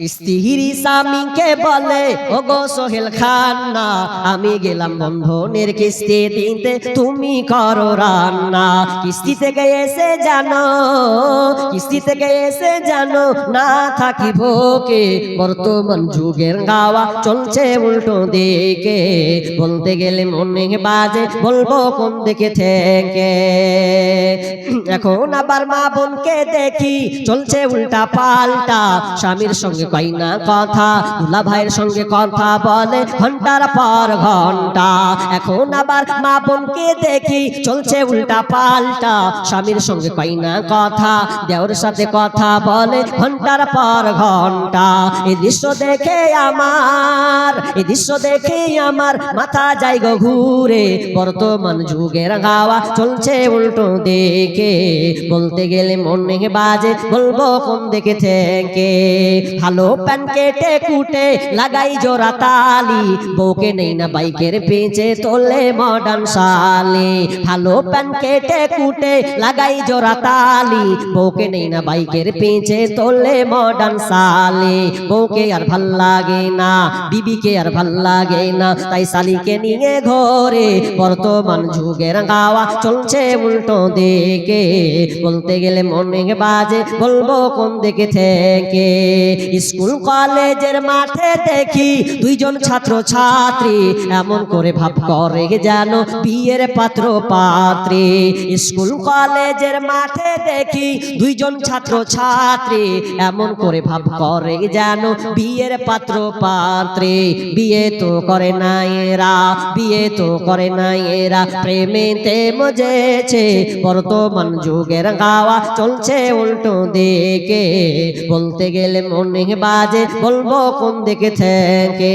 স্ত্রী স্বামীকে বলে ও গো সোহেল খান না আমি গেলাম বন্ধনের কিস্তি দিতে, তুমি করো রান্না। কিস্তি থেকে এসে জানো কিস্তি থেকে এসে জানো না থাকি ভোকে বর্তমান যুগের গাওয়া চলছে উল্টো দিকে। বলতে গেলে মনে বাজে, বলব কোন দিকে থেকে? এখন আবার মা বোনকে দেখি চলছে উল্টা পাল্টা। স্বামীর সঙ্গে কই না কথা, দুলা ভাইয়ের সঙ্গে কথা বলে ঘণ্টার পর ঘণ্টা। এখন আবার মা বোনকে দেখি চলছে উল্টা পাল্টা। স্বামীর সঙ্গে কই না কথা দেওর সাথে কথা বলে ঘণ্টার পর ঘণ্টা। এই দৃশ্য দেখে আমার, এই দৃশ্য দেখে আমার মাথা যাই গো ঘুরে। বর্তমান যুগের গাওয়া চলছে উল্টো দেখে বলতে গেলে মনে বাজে, বলব কোন দিকে থেকে? ভালো প্যান কেটে কুটে লাগাই জোড়া তালি। বউকে নেই না বাইকের পেঁচে তোলে মডার্ন সালে ভালো প্যান কেটে কুটে লাগাই জোড়া তালি। বউকে নেই না বাইকের পেঁচে তোলে মডার্ন সালে বউকে আর ভালো লাগে না বিবিকে আর ভালো লাগে না তাই শালিকে নিয়ে ঘরে। বর্তমান যুগের গাওয়া চলছে উল্টো দিকে। বলতে গেলে মনে বাজে বলব কোন দিকে থেকে? স্কুল কলেজের মাঠে দেখি দুইজন ছাত্র ছাত্রী এমন করে ভাব করে যেন বিয়ের পাত্র পাত্রী স্কুল কলেজের মাঠে দেখি দুইজন ছাত্র ছাত্রী এমন করে ভাব করে যেন বিয়ের পাত্র পাত্রী বিয়ে তো করে না এরা, বিয়ে তো করে না এরা। প্রেমেতে মজেছে, বর্তমান যুগের গাওয়া চলছে উল্টো দিকে। বলতে গেলে মনে বাজে, বলব কোন দিকে থেকে?